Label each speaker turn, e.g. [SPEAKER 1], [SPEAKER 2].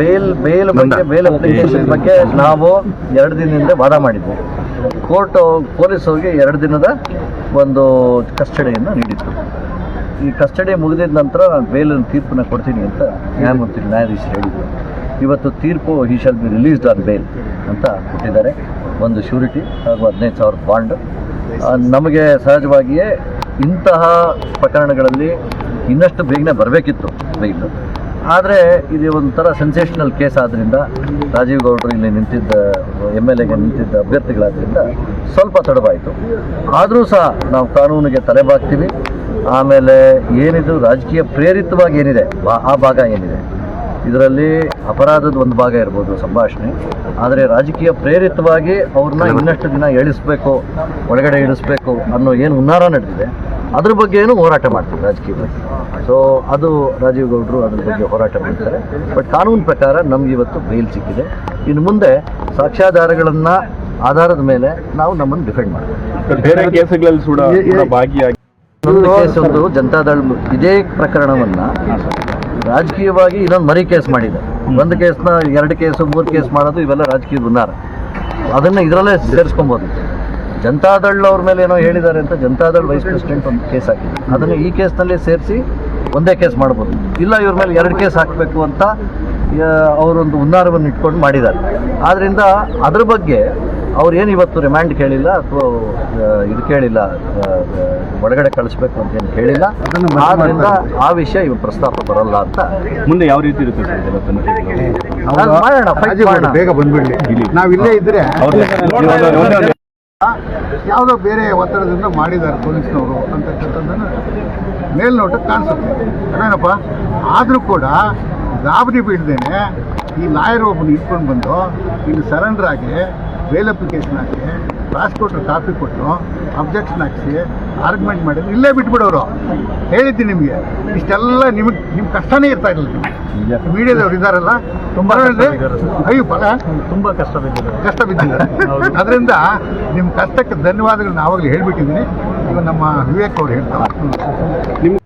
[SPEAKER 1] Bale bail ಬಗ್ಗೆ bail application ಬಗ್ಗೆ ನಾವು ಎರಡು ದಿನದಿಂದ ವಾದ ಮಾಡಿದ್ವಿ. ಕೋರ್ಟ್ ಪೊಲೀಸ್ ಹೋಗಿ ಎರಡು ದಿನದ ಒಂದು ಕಸ್ಟಡಿಯನ್ನು ನೀಡಿತ್ತು ಈ ಕಸ್ಟಡಿ ಮುಗಿದಿದ ನಂತರ ಬೇಲ್ ತೀರ್ಪನ್ನು ಕೊಡ್ತೀನಿ ಅಂತ ನ್ಯಾಯಮೂರ್ತಿ ನ್ಯಾಯಾಧೀಶರು ಹೇಳಿದರು. ಇವತ್ತು ತೀರ್ಪು ಈ shall be released on bail ಅಂತ ಕೊಟ್ಟಿದ್ದಾರೆ. ಒಂದು ಶ್ಯೂರಿಟಿ ಹಾಗೂ ಹದಿನೈದು ಸಾವಿರ ಬಾಂಡ್. ನಮಗೆ ಸಹಜವಾಗಿಯೇ ಇಂತಹ ಪ್ರಕರಣಗಳಲ್ಲಿ ಇನ್ನಷ್ಟು ಬೇಗನೆ ಬರಬೇಕಿತ್ತು ಬೇಗ ಆದರೆ ಇದು ಒಂಥರ ಸೆನ್ಸೇಷನಲ್ ಕೇಸ್ ಆದ್ದರಿಂದ ರಾಜೀವ್ ಗೌಡರು ಇಲ್ಲಿ ನಿಂತಿದ್ದ, ಎಂ ಎಲ್ ಎಗೆ ನಿಂತಿದ್ದ ಅಭ್ಯರ್ಥಿಗಳಾದ್ದರಿಂದ ಸ್ವಲ್ಪ ತಡವಾಯಿತು. ಆದರೂ ಸಹ ನಾವು ಕಾನೂನಿಗೆ ತಲೆಬಾಗ್ತೀವಿ ಆಮೇಲೆ ಏನಿದು ರಾಜಕೀಯ ಪ್ರೇರಿತವಾಗಿ ಏನಿದೆ, ಆ ಭಾಗ ಏನಿದೆ. ಇದರಲ್ಲಿ ಅಪರಾಧದ ಒಂದು ಭಾಗ ಇರ್ಬೋದು ಸಂಭಾಷಣೆ. ಆದರೆ ರಾಜಕೀಯ ಪ್ರೇರಿತವಾಗಿ ಅವ್ರನ್ನ ಇನ್ನಷ್ಟು ದಿನ ಎಳಿಸ್ಬೇಕು ಒಳಗಡೆ ಇಳಿಸ್ಬೇಕು ಅನ್ನೋ ಏನು ಹುನ್ನಾರ ನಡೆದಿದೆ. ಅದ್ರ ಬಗ್ಗೆ ಏನು ಹೋರಾಟ ಮಾಡ್ತೀವಿ ರಾಜಕೀಯವಾಗಿ ಸೊ ಅದು ರಾಜೀವ್ ಗೌಡರು ಅದ್ರ ಬಗ್ಗೆ ಹೋರಾಟ ಮಾಡ್ತಾರೆ. ಬಟ್ ಕಾನೂನು ಪ್ರಕಾರ ನಮ್ಗೆ ಇವತ್ತು ಬೇಲ್ ಸಿಕ್ಕಿದೆ. ಇನ್ನು ಮುಂದೆ ಸಾಕ್ಷ್ಯಾಧಾರಗಳನ್ನು ಆಧಾರದ ಮೇಲೆ ನಾವು ನಮ್ಮನ್ನು ಡಿಫೆಂಡ್ ಮಾಡ್ತೀವಿ.
[SPEAKER 2] ಬೇರೆ ಕೇಸುಗಳಲ್ಲಿ ಭಾಗಿಯಾಗಿ
[SPEAKER 1] ಒಂದು ಕೇಸ್ ಒಂದು ಜನತಾದಳ ಇದೇ ಪ್ರಕರಣವನ್ನ ರಾಜಕೀಯವಾಗಿ ಇನ್ನೊಂದು ಮರಿ ಕೇಸ್ ಮಾಡಿದೆ. ಒಂದು ಕೇಸ್ನ ಎರಡು ಕೇಸು ಮೂರು ಕೇಸ್ ಮಾಡೋದು ಇವೆಲ್ಲ ರಾಜಕೀಯ ಗುನ್ನಾರ ಅದನ್ನ ಇದರಲ್ಲೇ ಸೇರಿಸ್ಕೊಬೋದು. ಜನತಾದಳ್ ಅವ್ರ ಮೇಲೆ ಏನೋ ಹೇಳಿದ್ದಾರೆ ಅಂತ ಜನತಾದಳ್ ವೈಸ್ ಪ್ರೆಸಿಡೆಂಟ್ ಒಂದು ಕೇಸ್ ಹಾಕಿದೆ ಅದನ್ನು ಈ ಕೇಸ್ನಲ್ಲಿ ಸೇರಿಸಿ ಒಂದೇ ಕೇಸ್ ಮಾಡ್ಬೋದು. ಇಲ್ಲ ಇವ್ರ ಮೇಲೆ ಎರಡು ಕೇಸ್ ಹಾಕಬೇಕು ಅಂತ ಅವರೊಂದು ಹುನ್ನಾರವನ್ನು ಇಟ್ಕೊಂಡು ಮಾಡಿದ್ದಾರೆ. ಆದ್ದರಿಂದ ಅದ್ರ ಬಗ್ಗೆ ಅವ್ರು ಏನು ಇವತ್ತು ರಿಮ್ಯಾಂಡ್ ಕೇಳಿಲ್ಲ ಅಥವಾ ಇದು ಕೇಳಿಲ್ಲ ಒಳಗಡೆ ಕಳಿಸ್ಬೇಕು ಅಂತ ಏನು ಕೇಳಿಲ್ಲ. ಆದ್ರಿಂದ ಆ ವಿಷಯ ಇವ್ ಪ್ರಸ್ತಾಪ ಬರಲ್ಲ ಅಂತ.
[SPEAKER 2] ಮುಂದೆ ಯಾವ ರೀತಿ ಇರುತ್ತೆ
[SPEAKER 1] ಮಾಡೋಣ
[SPEAKER 3] ಬೇಗ ಬಂದ್ಬಿಡ್ಲಿ. ನಾವು ಇಲ್ಲೇ ಇದ್ರೆ ಯಾವುದೋ ಬೇರೆ ಒತ್ತಡದಿಂದ ಮಾಡಿದ್ದಾರೆ ಪೊಲೀಸ್ನವರು ಅಂತಕ್ಕಂಥದ್ದನ್ನು ಮೇಲ್ನೋಟಕ್ಕೆ ಕಾಣಿಸುತ್ತೆ. ಅದೇನಪ್ಪ? ಆದರೂ ಕೂಡ ಗಾಬರಿ ಬೀಳ್ದೇನೆ ಈ ಲಾಯರ್ ಒಬ್ಬನು ಇಟ್ಕೊಂಡು ಬಂದು ಇಲ್ಲಿ ಸರೆಂಡರ್ ಆಗಿ ಬೇಲ್ ಅಪ್ಲಿಕೇಶನ್ ಹಾಕಿ ಟ್ರಾನ್ಸ್ಪೋರ್ಟರ್ ಕಾಪಿ ಕೊಟ್ಟು ಅಬ್ಜೆಕ್ಷನ್ ಹಾಕಿಸಿ ಆರ್ಗ್ಯುಮೆಂಟ್ ಮಾಡಿದ್ರು ಇಲ್ಲೇ ಬಿಟ್ಬಿಡೋರು. ಹೇಳಿದ್ದೀನಿ ನಿಮಗೆ. ಇಷ್ಟೆಲ್ಲ ನಿಮಗೆ ನಿಮ್ಮ ಕಷ್ಟನೇ ಇರ್ತಾ ಇರಲಿಲ್ಲ ಮೀಡಿಯಾದವ್ರು ಇದ್ದಾರಲ್ಲ
[SPEAKER 1] ತುಂಬ.
[SPEAKER 3] ಅಯ್ಯೋ ಫಲ
[SPEAKER 1] ತುಂಬ ಕಷ್ಟ ಬಿದ್ದಿದೆ
[SPEAKER 3] ಕಷ್ಟ ಬಿದ್ದಿದ್ದಾರೆ ಅದರಿಂದ ನಿಮ್ಮ ಕಷ್ಟಕ್ಕೆ ಧನ್ಯವಾದಗಳನ್ನ ಆವಾಗಲೇ ಹೇಳಿಬಿಟ್ಟಿದ್ದೀನಿ. ಈಗ ನಮ್ಮ ವಿವೇಕ್ ಅವ್ರು ಹೇಳ್ತಾರೆ.
[SPEAKER 2] ನಿಮ್